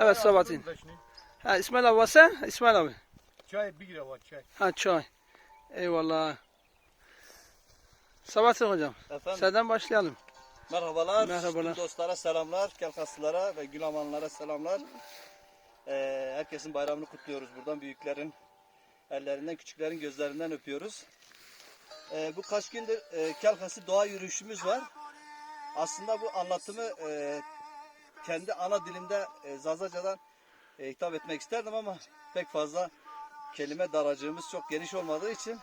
Evet Sabahattin. Ha İsmail abi varsa İsmail abi. Çay bir lira var çay. Ha çay. Eyvallah. Sabahattin hocam. Efendim Senden başlayalım. merhabalar. Merhabalar. Tüm dostlara selamlar. Kelkaslılara ve Gülamanlara selamlar. Ee, herkesin bayramını kutluyoruz buradan. Büyüklerin ellerinden, küçüklerin gözlerinden öpüyoruz. Ee, bu kaç gündür e, Kelkası doğa yürüyüşümüz var. Aslında bu anlatımı e, kendi ana dilimde e, Zazacadan e, hitap etmek isterdim ama pek fazla kelime daracığımız çok geniş olmadığı için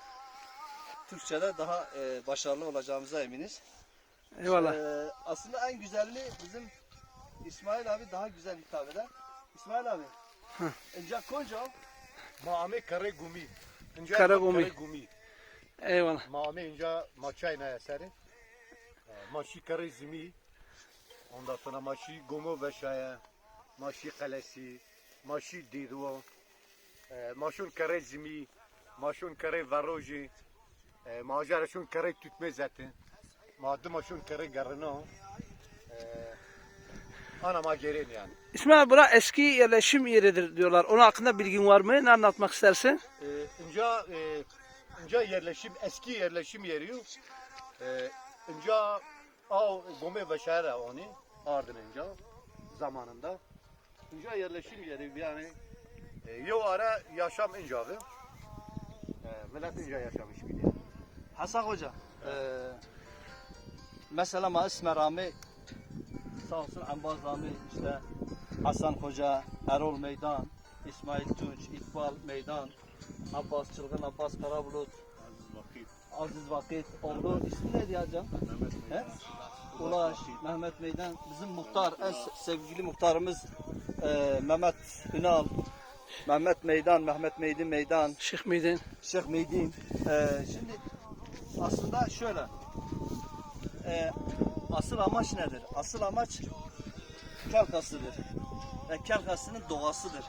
Türkçe'de daha e, başarılı olacağımıza eminiz. Eyvallah. Ee, aslında en güzelliği bizim İsmail abi daha güzel hitap eder. İsmail abi. Önce konca Mame kare gumi. İnce Kare gumi. gumi. Eyvallah. Mame ince maçay ne eseri. Maşi kare zimi. Ondan sonra maşi gumu ve şaya. Maşi kalesi. Maşi dido. Maşun kare zimi. Maşun kare varoji. Majarşun kare tütme zaten. Madde maşun kare garino. Anama gelin yani. İsmail bura eski yerleşim yeridir diyorlar. Onun hakkında bilgin var mı? Ne anlatmak istersin? Ee, ince e, ince yerleşim eski yerleşim yeri e, ince av gome ve şehre onu ardın ince zamanında ince yerleşim yeri yani e, yo ara yaşam ince abi e, millet ince yaşamış bir yer. Hasan Hoca. Ee, mesela ma isme Rami sağ olsun Ambaz Rami işte Hasan Hoca, Erol Meydan, İsmail Tunç, İkbal Meydan, Abbas Çılgın, Abbas Karabulut, Aziz Vakit oldu. İsmi neydi ya Can? He? Ulaş, Mehmet Meydan, bizim muhtar, en se- sevgili muhtarımız e, Mehmet Ünal, Mehmet Meydan, Mehmet Meydin Meydan, Şeyh miydin? Şeyh Meydin. Ee, şimdi aslında şöyle. Ee, asıl amaç nedir? Asıl amaç Kelkası'dır. Ve Kelkası'nın doğasıdır.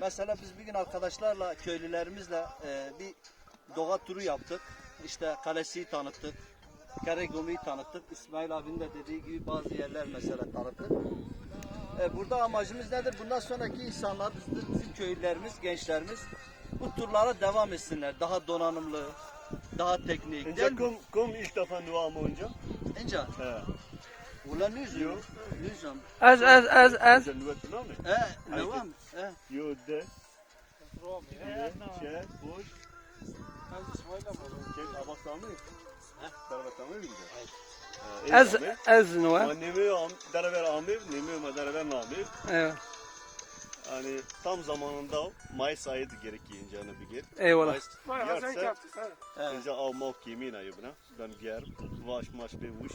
Mesela biz bir gün arkadaşlarla, köylülerimizle e, bir doğa turu yaptık. İşte Kalesi'yi tanıttık. Karegomi'yi tanıttık. İsmail abinin de dediği gibi bazı yerler mesela tanıttık. E, burada amacımız nedir? Bundan sonraki insanlar, bizim, bizim köylülerimiz, gençlerimiz bu turlara devam etsinler. Daha donanımlı, daha teknik. Önce mi? kom, kom ilk defa duam önce. Ence, He. ulan ne yüzüyor? Ne yüzüyor? Ez ez ez ez. Önce nüvet duam mı? E, devam. E. Yo de. Ye, Şey, boş. Kek abastan mı? Darabatan mı bildi? Ez ez ne var? Nemi am, daraver amir, nemi ma daraver namir. Evet. Hani tam zamanında Mayıs ayıydı gerekiyince hani bir gel. Eyvallah. Mayıs yerse önce av mav kimin ayı buna. Ben giyer, vaş maş bir vuş.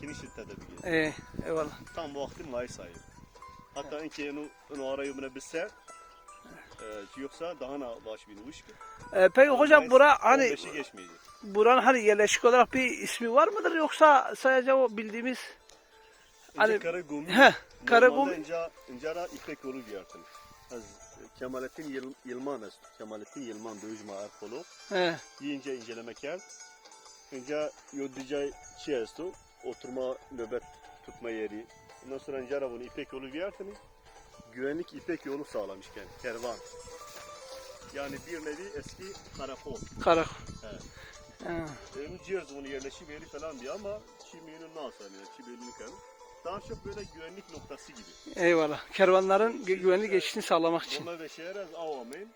Kini şiddete bir gel. Ee, eyvallah. Tam vakti Mayıs ayı. Hatta inki onu, onu arayı buna bilse e, yoksa daha ne baş bir vuş ki. Ee, peki hocam bura hani 15'i geçmeyecek. Buranın hani yerleşik olarak bir ismi var mıdır yoksa sadece o bildiğimiz Hani, Hani- kara gumi. Heh, kara Normalde gumi. ince, ince ara ipek yolu giyertin. Az Kemalettin Yıl, Yılman. Kemalettin Yılman dövüşme arkeolog. he, Yiyince incelemek yer. İnce yodica çiyestu. Oturma nöbet tutma yeri. Ondan sonra ince ara bunu ipek yolu giyertin. Güvenlik ipek yolu sağlamışken. Kervan. Yani bir nevi eski karakol. karak. Evet. Benim ciğer onu yerleşim yeri falan diyor ama Çimyon'un nasıl yani Çimyon'un kanı. Daha çok böyle güvenlik noktası gibi. eyvallah. Kervanların gü- güvenli geçişini sağlamak için. Roma ve şehre av amin.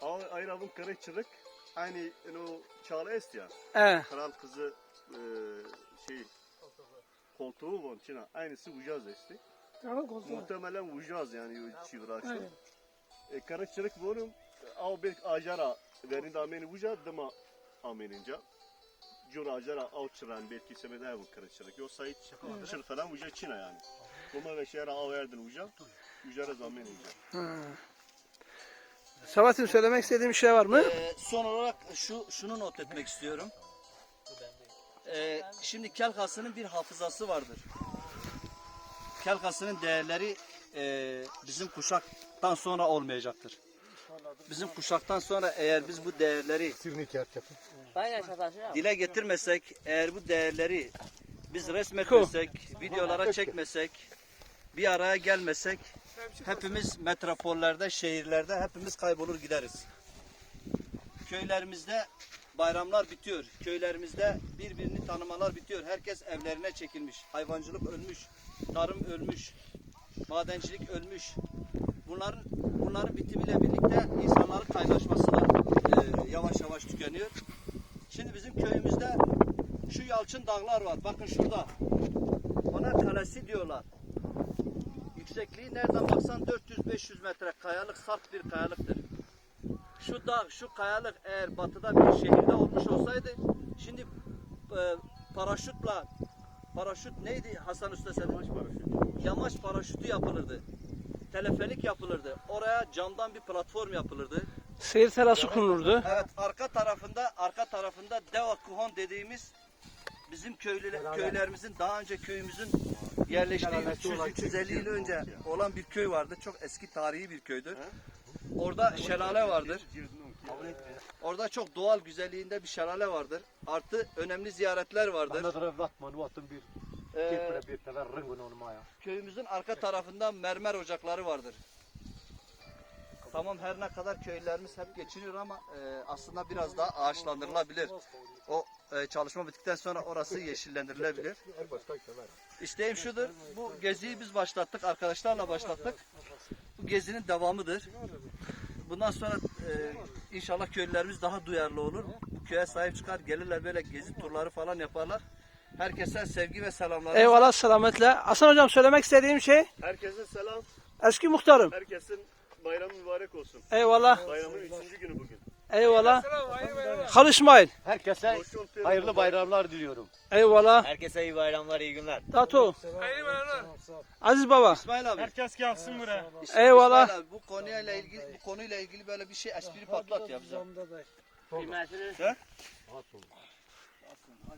Av ayravın kırıkçılık aynı o çağla est ya. He, Kral kızı e, şey koltuğu var Çin'e aynısı Ujaz esti. Muhtemelen Ujaz yani çivraçlı. E, kırıkçılık bunun av bir ajara verin de ameni Ujaz çıran belki semede bu kırıkçılık. Yoksa hiç çır falan Ujaz Çin'e yani. Roma ve şehre av verdin Ujaz. Ujaz amenince. ha. Sabahattin söylemek istediğin bir şey var mı? Ee, son olarak şu şunu not etmek istiyorum. Ee, şimdi Kelkası'nın bir hafızası vardır. Kelkası'nın değerleri e, bizim kuşaktan sonra olmayacaktır. Bizim kuşaktan sonra eğer biz bu değerleri dile getirmesek, eğer bu değerleri biz resmetmesek, videolara çekmesek, bir araya gelmesek hepimiz metropollerde, şehirlerde hepimiz kaybolur gideriz. Köylerimizde bayramlar bitiyor. Köylerimizde birbirini tanımalar bitiyor. Herkes evlerine çekilmiş. Hayvancılık ölmüş. Tarım ölmüş. Madencilik ölmüş. Bunların bunların bitimiyle birlikte insanların kaynaşması da e, yavaş yavaş tükeniyor. Şimdi bizim köyümüzde şu yalçın dağlar var. Bakın şurada. Ona kalesi diyorlar. Yüksekliği nereden baksan 400-500 metre kayalık sert bir kayalıktır. Şu dağ, şu kayalık eğer batıda bir şehirde olmuş olsaydı şimdi e, paraşütla paraşüt neydi Hasan Usta senin? Yamaç paraşütü. Yamaç paraşütü yapılırdı. Telefelik yapılırdı. Oraya camdan bir platform yapılırdı. Seyir terası kurulurdu. Evet arka tarafında arka tarafında Deva Kuhon dediğimiz bizim köylü, köylerimizin daha önce köyümüzün yerleştiği 300-350 yıl önce olan bir köy vardı. Çok eski tarihi bir köydür. Orada şelale vardır. Orada çok doğal güzelliğinde bir şelale vardır. Artı önemli ziyaretler vardır. Ee, köyümüzün arka tarafında mermer ocakları vardır. Tamam her ne kadar köylerimiz hep geçiniyor ama e, aslında biraz daha ağaçlandırılabilir. O e, çalışma bittikten sonra orası yeşillendirilebilir. İsteğim şudur. Bu geziyi biz başlattık. Arkadaşlarla başlattık. Bu gezinin devamıdır. Bundan sonra e, inşallah köylülerimiz daha duyarlı olur. Bu köye sahip çıkar. Gelirler böyle gezi turları falan yaparlar. Herkese sevgi ve selamlar. Eyvallah selametle. Hasan hocam söylemek istediğim şey Herkese selam. eski muhtarım. Herkesin bayramı mübarek olsun. Eyvallah. Bayramın üçüncü günü bugün. Eyvallah. İsmail. Herkese hayırlı bayramlar diliyorum. Eyvallah. Herkese iyi bayramlar, iyi günler. Dato. Aziz baba. İsmail abi. Herkes gelsin buraya. Eyvallah. İsmail abi, bu konuyla ilgili bu konuyla ilgili böyle bir şey espri patlat ya bize.